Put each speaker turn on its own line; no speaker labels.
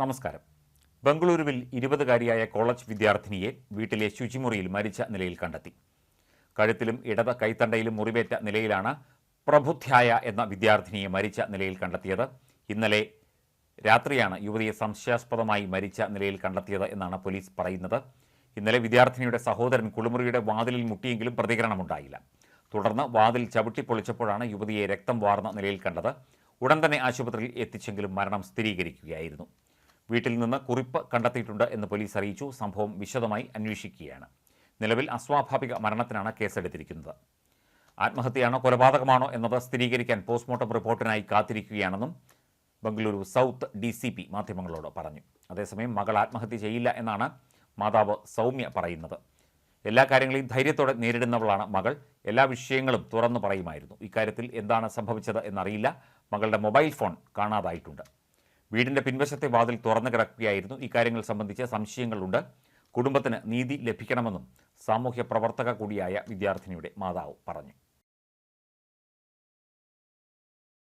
നമസ്കാരം. ബംഗളൂരുവിൽ ഇരുപതുകാരിയായ കോളേജ് വിദ്യാർത്ഥിനിയെ വീട്ടിലെ ശുചിമുറിയിൽ മരിച്ച നിലയിൽ കണ്ടെത്തി. കഴുത്തിലും ഇടത് കൈത്തണ്ടയിലും മുറിവേറ്റ നിലയിലാണ് പ്രബുദ്ധ്യായ എന്ന വിദ്യാർത്ഥിനിയെ മരിച്ച നിലയിൽ കണ്ടെത്തിയത്. ഇന്നലെ രാത്രിയാണ് യുവതിയെ സംശയാസ്പദമായി മരിച്ച നിലയിൽ കണ്ടെത്തിയത് എന്നാണ് പോലീസ് പറയുന്നത്. ഇന്നലെ വിദ്യാർത്ഥിനിയുടെ സഹോദരൻ കുളിമുറിയുടെ വാതിലിൽ മുട്ടിയെങ്കിലും പ്രതികരണമുണ്ടായില്ല. തുടർന്ന് വാതിൽ ചവിട്ടിപ്പൊളിച്ചപ്പോഴാണ് യുവതിയെ രക്തം വാർന്ന നിലയിൽ കണ്ടത്. ഉടൻ തന്നെ ആശുപത്രിയിൽ എത്തിച്ചെങ്കിലും മരണം സ്ഥിരീകരിക്കുകയായിരുന്നു. വീട്ടിൽ നിന്ന് കുറിപ്പ് കണ്ടെത്തിയിട്ടുണ്ട് എന്ന് പോലീസ് അറിയിച്ചു. സംഭവം വിശദമായി അന്വേഷിക്കുകയാണ്. നിലവിൽ അസ്വാഭാവിക മരണത്തിനാണ് കേസെടുത്തിരിക്കുന്നത്. ആത്മഹത്യയാണോ കൊലപാതകമാണോ എന്നത് സ്ഥിരീകരിക്കാൻ പോസ്റ്റ്മോർട്ടം റിപ്പോർട്ടിനായി കാത്തിരിക്കുകയാണെന്നും Bengaluru south D C P മാധ്യമങ്ങളോട് പറഞ്ഞു. അതേസമയം മകൾ ആത്മഹത്യ ചെയ്യില്ല എന്നാണ് മാതാവ് സൗമ്യ പറയുന്നത്. എല്ലാ കാര്യങ്ങളെയും ധൈര്യത്തോടെ നേരിടുന്നവളാണ് മകൾ. എല്ലാ വിഷയങ്ങളും തുറന്നു പറയുമായിരുന്നു. ഇക്കാര്യത്തിൽ എന്താണ് സംഭവിച്ചത് എന്നറിയില്ല. മകളുടെ മൊബൈൽ ഫോൺ കാണാതായിട്ടുണ്ട്. വീടിന്റെ പിൻവശത്തെ വാതിൽ തുറന്നു കിടക്കുകയായിരുന്നു. ഇക്കാര്യങ്ങൾ സംബന്ധിച്ച് സംശയങ്ങളുണ്ട്. കുടുംബത്തിന് നീതി ലഭിക്കണമെന്നും സാമൂഹ്യ പ്രവർത്തക കൂടിയായ വിദ്യാർത്ഥിനിയുടെ മാതാവ് പറഞ്ഞു.